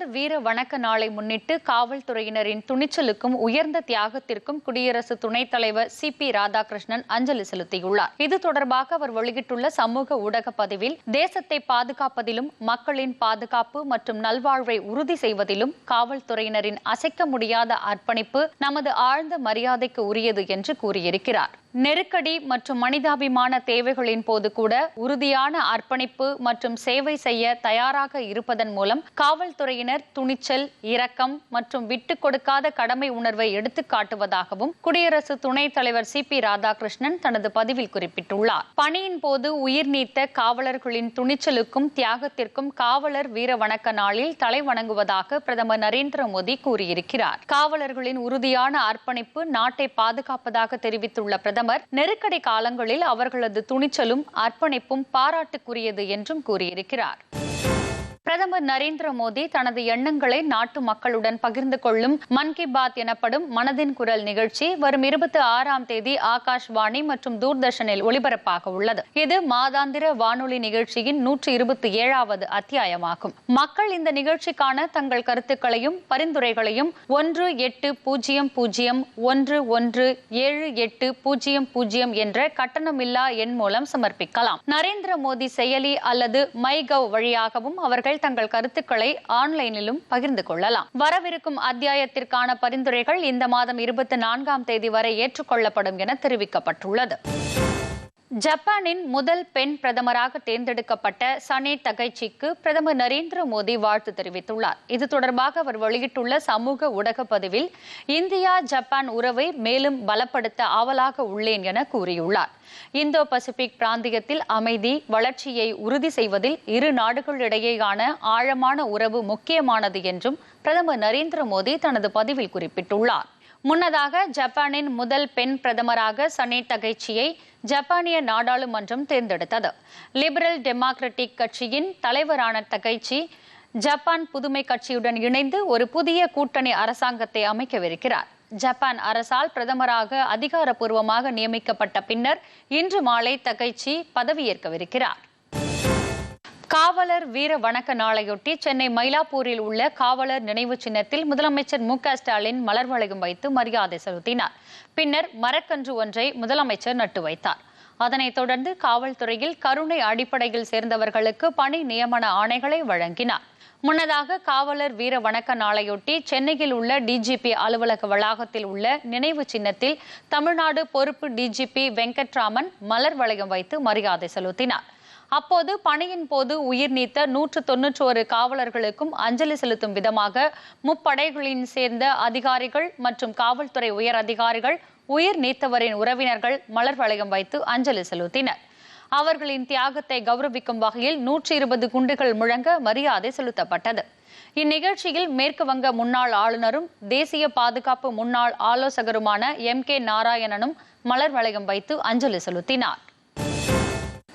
காவலர் வீர வணக்க நாளை முன்னிட்டு காவல்துறையினரின் துணிச்சலுக்கும் உயர்ந்த தியாகத்திற்கும் குடியரசு துணைத் தலைவர் சி பி ராதாகிருஷ்ணன் அஞ்சலி செலுத்தியுள்ளார். இது தொடர்பாக அவர் வெளியிட்டுள்ள சமூக ஊடக பதிவில் தேசத்தை பாதுகாப்பதிலும் மக்களின் பாதுகாப்பு மற்றும் நல்வாழ்வை உறுதி செய்வதிலும் காவல்துறையினரின் அசைக்க முடியாத அர்ப்பணிப்பு நமது ஆழ்ந்த மரியாதைக்கு உரியது என்று கூறியிருக்கிறார். நெருக்கடி மற்றும் மனிதாபிமான தேவைகளின் போது கூட உறுதியான அர்ப்பணிப்பு மற்றும் சேவை செய்ய தயாராக இருப்பதன் மூலம் காவல்துறையினர் துணிச்சல் இரக்கம் மற்றும் விட்டு கொடுக்காத கடமை உணர்வை எடுத்து காட்டுவதாகவும் குடியரசு துணைத் தலைவர் சி பி ராதாகிருஷ்ணன் தனது பதிவில் குறிப்பிட்டுள்ளார். பணியின் போது உயிர் நீத்த காவலர்களின் துணிச்சலுக்கும் தியாகத்திற்கும் காவலர் வீர வணக்க நாளில் தலை வணங்குவதாக பிரதமர் நரேந்திர மோடி கூறியிருக்கிறார். காவலர்களின் உறுதியான அர்ப்பணிப்பு நாட்டை பாதுகாப்பதாக தெரிவித்துள்ள பிரதமர் நெருக்கடி காலங்களில் அவர்களது துணிச்சலும் அர்ப்பணிப்பும் பாராட்டுக்குரியது என்றும் கூறியிருக்கிறார். பிரதமர் நரேந்திர மோடி தனது எண்ணங்களை நாட்டு மக்களுடன் பகிர்ந்து கொள்ளும் மன் கி பாத் எனப்படும் மனதின் குரல் நிகழ்ச்சி வரும் இருபத்தி ஆறாம் தேதி ஆகாஷ்வாணி மற்றும் தூர்தர்ஷனில் ஒளிபரப்பாக உள்ளது. இது மாதாந்திர வானொலி நிகழ்ச்சியின் நூற்றி இருபத்தி ஏழாவது அத்தியாயமாகும். மக்கள் இந்த நிகழ்ச்சிக்கான தங்கள் கருத்துக்களையும் பரிந்துரைகளையும் ஒன்று எட்டு பூஜ்ஜியம் பூஜ்ஜியம் ஒன்று ஒன்று ஏழு எட்டு பூஜ்ஜியம் பூஜ்ஜியம் என்ற கட்டணமில்லா எண் மூலம் சமர்ப்பிக்கலாம். நரேந்திர மோடி செயலி அல்லது மை கவ் வழியாகவும் அவர்கள் தங்கள் கருத்துக்களை ஆன்லைனிலும் பகிர்ந்து கொள்ளலாம். வரவிருக்கும் அத்தியாயத்திற்கான பரிந்துரைகள் இந்த மாதம் இருபத்தி நான்காம் தேதி வரை ஏற்றுக்கொள்ளப்படும் என தெரிவிக்கப்பட்டுள்ளது. ஜப்பானின் முதல் பெண் பிரதமராக தேர்ந்தெடுக்கப்பட்ட சனே தகைச்சிக்கு பிரதமர் நரேந்திர மோடி வாழ்த்து தெரிவித்துள்ளார். இது தொடர்பாக அவர் வெளியிட்டுள்ள சமூக ஊடக பதிவில் இந்தியா ஜப்பான் உறவை மேலும் பலப்படுத்த ஆவலாக உள்ளேன் என கூறியுள்ளார். இந்தோ பசிபிக் பிராந்தியத்தில் அமைதி வளர்ச்சியை உறுதி செய்வதில் இரு நாடுகளிடையேயான ஆழமான உறவு முக்கியமானது என்றும் பிரதமர் நரேந்திர மோடி தனது பதிவில் குறிப்பிட்டுள்ளார். முன்னதாக ஜப்பானின் முதல் பெண் பிரதமராக சனே தகைச்சியை ஜப்பானிய நாடாளுமன்றம் தேர்ந்தெடுத்தது. லிபரல் டெமோக்ராட்டிக் கட்சியின் தலைவரான தகைச்சி ஜப்பான் புதுமை கட்சியுடன் இணைந்து ஒரு புதிய கூட்டணி அரசாங்கத்தை அமைக்கவிருக்கிறார். ஜப்பான் அரசால் பிரதமராக அதிகாரப்பூர்வமாக நியமிக்கப்பட்ட பின்னர் இன்று மாலை தகைச்சி பதவியேற்கவிருக்கிறார். காவலர் வீர வணக்க நாளையொட்டி சென்னை மயிலாப்பூரில் உள்ள காவலர் நினைவு சின்னத்தில் முதலமைச்சர் மு ஸ்டாலின் மலர் வளையம் வைத்து மரியாதை செலுத்தினார். பின்னர் மரக்கன்று ஒன்றை முதலமைச்சர் நட்டு வைத்தார். அதனைத் தொடர்ந்து காவல்துறையில் கருணை அடிப்படையில் சேர்ந்தவர்களுக்கு பணி நியமன ஆணைகளை வழங்கினார். முன்னதாக காவலர் வீர வணக்க நாளையொட்டி சென்னையில் உள்ள டிஜிபி அலுவலக வளாகத்தில் உள்ள நினைவு சின்னத்தில் தமிழ்நாடு பொறுப்பு டிஜிபி வெங்கட்ராமன் மலர் வளையம் வைத்து மரியாதை செலுத்தினார். அப்போது பணியின் போது உயிர் நீத்த நூற்று தொன்னூற்றோரு காவலர்களுக்கும் அஞ்சலி செலுத்தும் விதமாக முப்படைகளின் சேர்ந்த அதிகாரிகள் மற்றும் காவல்துறை உயர் அதிகாரிகள் உயிர் நீத்தவரின் உறவினர்கள் மலர் வளையம் வைத்து அஞ்சலி செலுத்தினர். அவர்களின் தியாகத்தை கௌரவிக்கும் வகையில் நூற்றி இருபது குண்டுகள் முழங்க மரியாதை செலுத்தப்பட்டது. இந்நிகழ்ச்சியில் மேற்கு வங்க முன்னாள் ஆளுநரும் தேசிய பாதுகாப்பு முன்னாள் ஆலோசகருமான எம் கே நாராயணனும் மலர் வளையம் வைத்து அஞ்சலி செலுத்தினார்.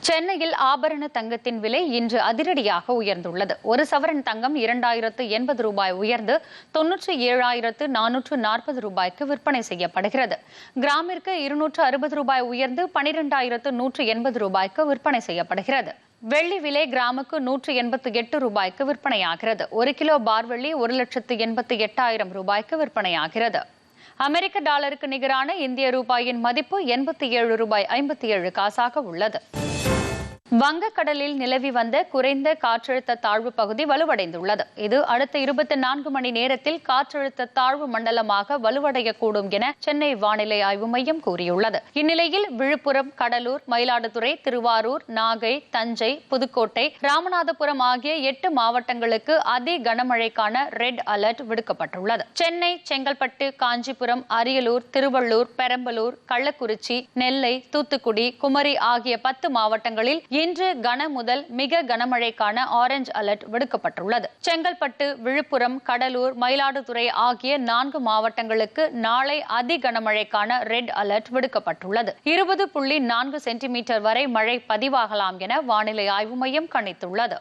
சென்னையில் ஆபரண தங்கத்தின் விலை இன்று அதிரடியாக உயர்ந்துள்ளது. ஒரு சவரன் தங்கம் இரண்டாயிரத்து எண்பது ரூபாய் உயர்ந்து தொன்னூற்றி ஏழாயிரத்து நானூற்று நாற்பது ரூபாய்க்கு விற்பனை செய்யப்படுகிறது. கிராமிற்கு இருநூற்று அறுபது ரூபாய் உயர்ந்து பனிரெண்டாயிரத்து நூற்று எண்பது ரூபாய்க்கு விற்பனை செய்யப்படுகிறது. வெள்ளி விலை கிராமுக்கு நூற்று எண்பத்து எட்டு ரூபாய்க்கு விற்பனையாகிறது. ஒரு கிலோ பார் வெள்ளி ஒரு லட்சத்து எண்பத்து எட்டாயிரம் ரூபாய்க்கு விற்பனையாகிறது. அமெரிக்க டாலருக்கு நிகரான இந்திய ரூபாயின் மதிப்பு எண்பத்தி ஏழு ரூபாய் ஐம்பத்தி ஏழு காசாக உள்ளது. வங்கக்கடலில் நிலவி வந்த குறைந்த காற்றழுத்த தாழ்வு பகுதி வலுவடைந்துள்ளது. இது அடுத்த இருபத்தி நான்கு மணி நேரத்தில் காற்றழுத்த தாழ்வு மண்டலமாக வலுவடையக்கூடும் என சென்னை வானிலை ஆய்வு மையம் கூறியுள்ளது. இந்நிலையில் விழுப்புரம் கடலூர் மயிலாடுதுறை திருவாரூர் நாகை தஞ்சை புதுக்கோட்டை ராமநாதபுரம் ஆகிய எட்டு மாவட்டங்களுக்கு அதி கனமழைக்கான ரெட் அலர்ட் விடுக்கப்பட்டுள்ளது. சென்னை செங்கல்பட்டு காஞ்சிபுரம் அரியலூர் திருவள்ளூர் பெரம்பலூர் கள்ளக்குறிச்சி நெல்லை தூத்துக்குடி குமரி ஆகிய பத்து மாவட்டங்களில் இன்று கன முதல் மிக கனமழைக்கான ஆரஞ்சு அலர்ட் விடுக்கப்பட்டுள்ளது. செங்கல்பட்டு விழுப்புரம் கடலூர் மயிலாடுதுறை ஆகிய நான்கு மாவட்டங்களுக்கு நாளை அதி கனமழைக்கான ரெட் அலர்ட் விடுக்கப்பட்டுள்ளது. இருபது புள்ளி நான்கு சென்டிமீட்டர் வரை மழை பதிவாகலாம் என வானிலை ஆய்வு மையம் கணித்துள்ளது.